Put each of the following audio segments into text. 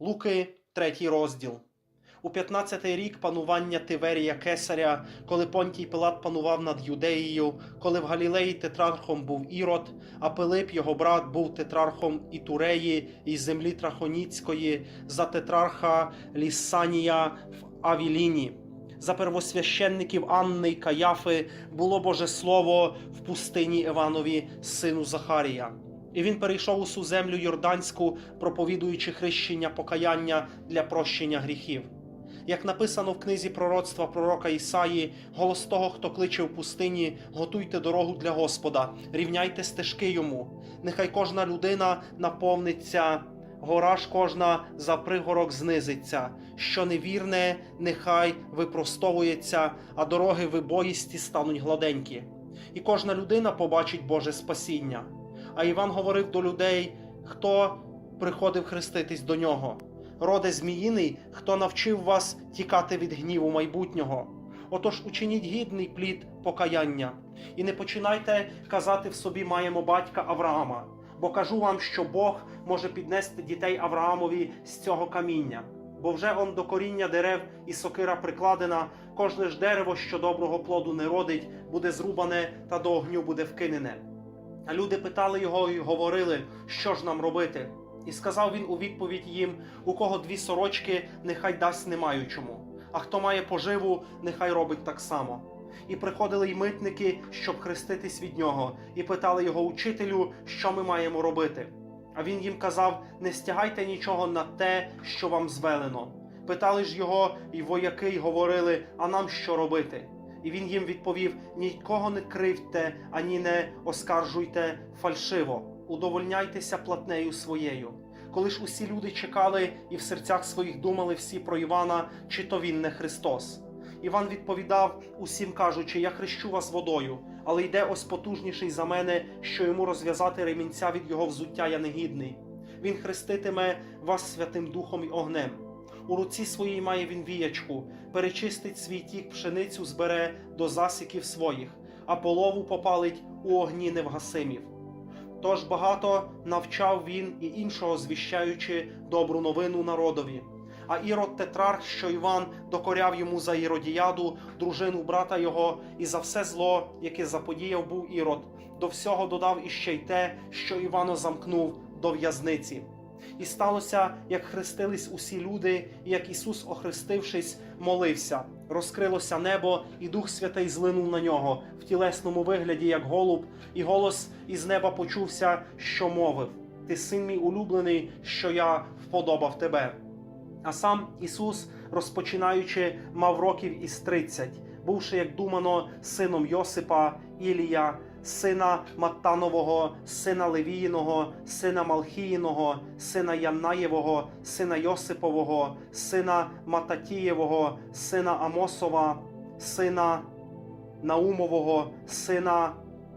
Луки, третій розділ. У 15-й рік панування Тиверія Кесаря, коли Понтій Пилат панував над Юдеєю, коли в Галілеї тетрархом був Ірод, а Пилип, його брат, був тетрархом Ітуреї і землі Трахоніцької, за тетрарха Ліссанія в Авіліні. За первосвященників Анни й Каяфи було Боже Слово в пустині Іванові, сину Захарія. І він перейшов усю землю Йорданську, проповідуючи хрещення покаяння для прощення гріхів. Як написано в книзі пророцтва пророка Ісаї, голос того, хто кличе в пустині, готуйте дорогу для Господа, рівняйте стежки йому. Нехай кожна людина наповниться, гора ж кожна за пригорок знизиться. Що невірне, нехай випростовується, а дороги вибоїсті стануть гладенькі. І кожна людина побачить Боже спасіння. А Іван говорив до людей, хто приходив хреститись до нього. Роде Зміїний, хто навчив вас тікати від гніву майбутнього. Отож учиніть гідний плід покаяння, і не починайте казати в собі маємо батька Авраама, бо кажу вам, що Бог може піднести дітей Авраамові з цього каміння. Бо вже он до коріння дерев і сокира прикладена, кожне ж дерево, що доброго плоду не родить, буде зрубане та до огню буде вкинене. А люди питали його і говорили, що ж нам робити. І сказав він у відповідь їм: у кого дві сорочки, нехай дасть не маючому, а хто має поживу, нехай робить так само. І приходили й митники, щоб хреститись від нього, і питали його учителю, що ми маємо робити. А він їм казав: не стягайте нічого на те, що вам звелено. Питали ж його й вояки, й говорили: а нам що робити? І він їм відповів: нікого не кривте, ані не оскаржуйте фальшиво, удовольняйтеся платнею своєю. Коли ж усі люди чекали і в серцях своїх думали всі про Івана, чи то він не Христос. Іван відповідав усім кажучи: Я хрещу вас водою, але йде ось потужніший за мене, що йому розв'язати ремінця від його взуття я негідний. Він хреститиме вас святим духом і огнем. У руці своїй має він віячку, перечистить свій тік пшеницю збере до засіків своїх, а полову попалить у огні невгасимів. Тож багато навчав він і іншого, звіщаючи добру новину народові. А Ірод Тетрарх, що Іван докоряв йому за Іродіяду, дружину брата його, і за все зло, яке заподіяв був Ірод, до всього додав іще й те, що Івано замкнув до в'язниці. І сталося, як хрестились усі люди, і як Ісус, охрестившись, молився. Розкрилося небо, і Дух Святий злинув на нього в тілесному вигляді, як голуб, і голос із неба почувся, що мовив: Ти син мій улюблений, що я вподобав тебе. А сам Ісус, розпочинаючи, мав років із тридцять, бувши, як думано, сином Йосипа, Ілія, сина Маттанового, сина Левіїного, сина Малхіїного, сина Яннаєвого, сина Йосипового, сина Мататієвого, сина Амосова, сина Наумового, сина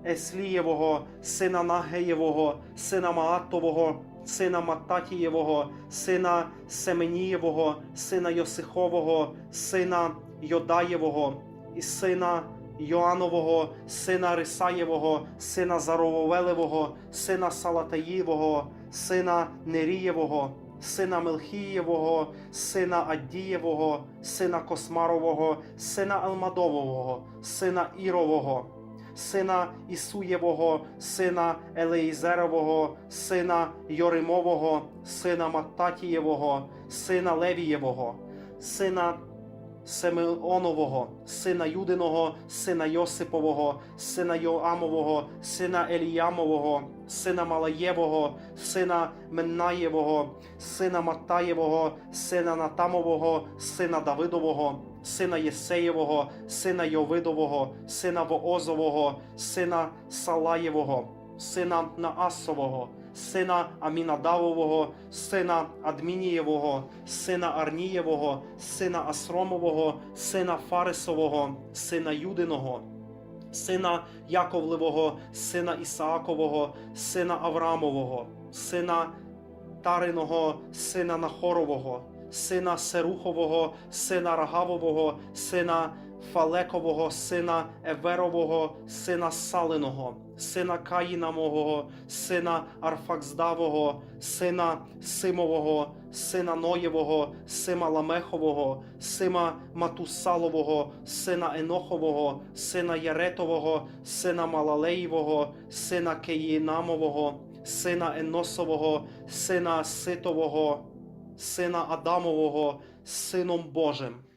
Еслієвого, сина Нагеєвого, сина Маатового, сина Мататієвого, сина Семенієвого, сина Йосихового, сина Йодаєвого, і сина Йоанового, сина Рисаєвого, сина Зарововелевого, сина Салатаївого, сина Нерієвого, сина Мелхієвого, сина Аддієвого, сина Космарового, сина Алмадового, сина Ірового, сина Ісуєвого, сина Елеїзерового, сина Йоримового, сина Маттатієвого, сина Левієвого, сина Симеонового, сина Юдиного, сина Йосипового, сина Йоамового, сина Еліямового, сина Малаєвого, сина Меннаєвого, сина Маттаєвого, сина Натамового, сина Давидового, сина Єсеєвого, сина Йовидового, сина Воозового, сина Салаєвого, сина Наасового, сина Амінадавового, сина Адмінієвого, сина Арнієвого, сина Асромового, сина Фарисового, сина Юдиного, сина Яковлевого, сина Ісаакового, сина Аврамового, сина Тариного, сина Нахорового, сина Серухового, сина Рагавового, сина Фалекового, сина Еверового, сина Салиного, сина Каїна мого, сина Арфаксдавого, сина Симового, сина Ноєвого, сина Ламехового, сина Матусалового, сина Енохового, сина Яретового, сина Малалеєвого, сина Кеїнамового, сина Еносового, сина Ситового, сина Адамового, Сином Божим.